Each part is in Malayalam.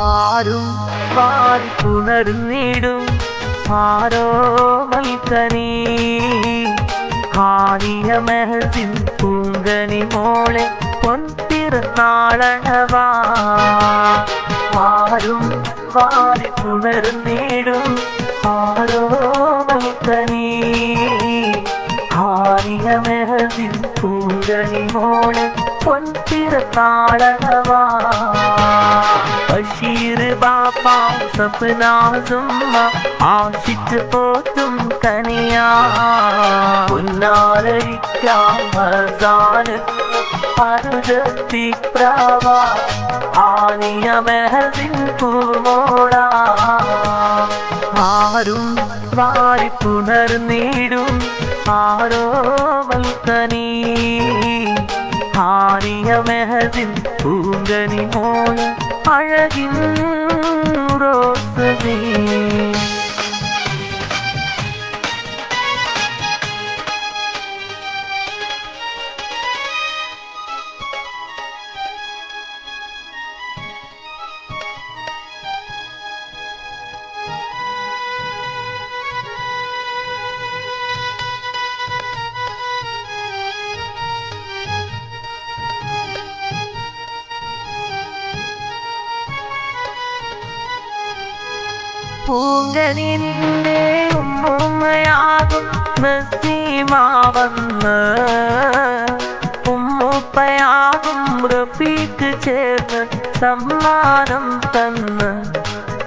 ஆறும் பார்ப்புணர் நீடும் ஆரோமல் தனி ஆரியமகசின் பூங்கனி மோளை பொன் திருநாளனவா. ஆறும் வாரி புணர் நீடும் ஆரோ മെഹസിൻ പൂങ്കനി മോളെ പൊൻപിറന്നാളണവാ ബഷീർ ആശിച്ച് പോറ്റും കനിയാ ആനിയ മെഹസിൻ പൂമോള ആരും വാരി പുണർന്നിടും ஆரோவல்கனி ஆரிய மெஹதில் பூங்கனி மோய அழகில் ரோசனி. റോസമേ ഉമ്മയാകും നസീമാവന്ന്. ഉമ്മുപ്പയാകും റഫീക്ക് ചേർന്ന് സമ്മാനം തന്ന്.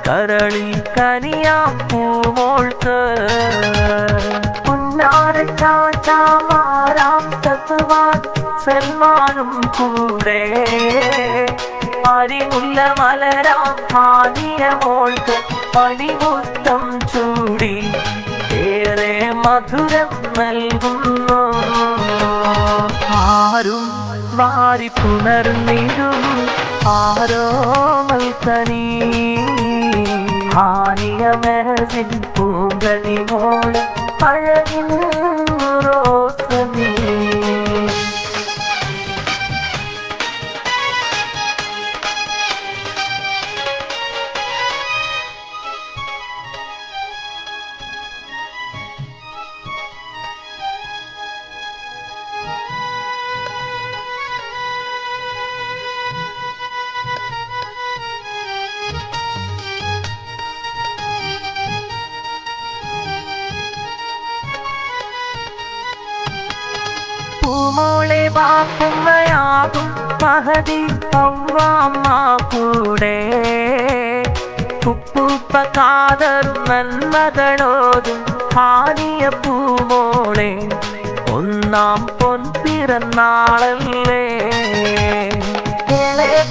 കരളി കനിയാ പൂമോൾക്ക് ഉന്നാരച്ചാച്ചാമാരാം തത്വാൻ സൽമാനും കൂടെ. അരിമുല്ല മലരാം മാനിയ മോൾക്ക് പണിമുത്തം ചൂടി. ഏറെ മധുരം നൽകുന്നു. ആരും വാരി പുണർന്നിടും. ആരോ മൽത്തനി. ഹാനിയ മെഹസിൻ പൂങ്കണി മോൾ അഴകിൻ പൂമോളെ വാക്കുമ്മയാകും മഹതി പൗവാമ്മ കൂടെ ഉപ്പൂപ്പ കാതറും നന്മകളോതും ഹാനിയ പൂമോളെ ഒന്നാം പൊൻപിറന്നാളല്ലേ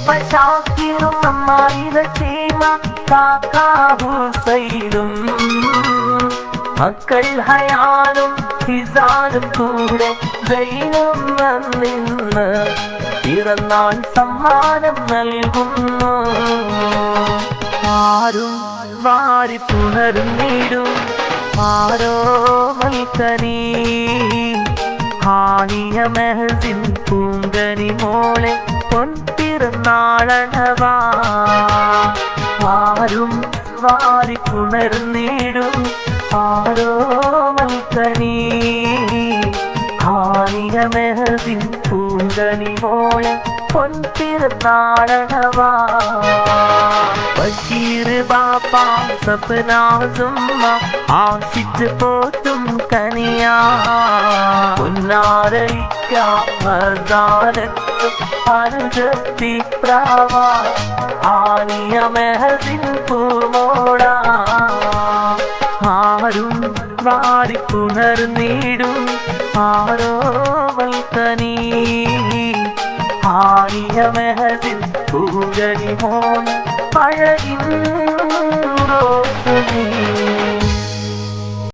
പശാക്കിരും അമ്മായിര സീമ കാക്കാഹുസൈലും മക്കൾ ഹയാനും ഹിസാനും കൂടെ ദൈവം വന്നിന്ന് പിറന്നാൾ സമ്മാനം നൽകുന്നു. ആരും വാരി പുണർന്നിടും ആരോ മൽക്കനീ ഹാനിയ മെഹസിൻ പൂങ്കനി മോളെ പൊൻപിറന്നാളണവാ ആരും വാരി പുണർന്നിടും ಹಾಡೋ ಮಂಕನಿ காணிக மெகதின் பூங்கனி மோள பொன் திருநாடனவா? பஷீரு பாப்பா சப்னா சும்மா ஆசிச்சு போத்தும் கனியா? பொன்னாரளிக்கா மர்தானத்தும் அனுஜத்தி பிராவா? ஆனிய மெகதின் பூமோடா വൽക്കനീ ആനിയ മെഹസിൻ പൂജനി മോൻ അഴകിൻ റോസുമീ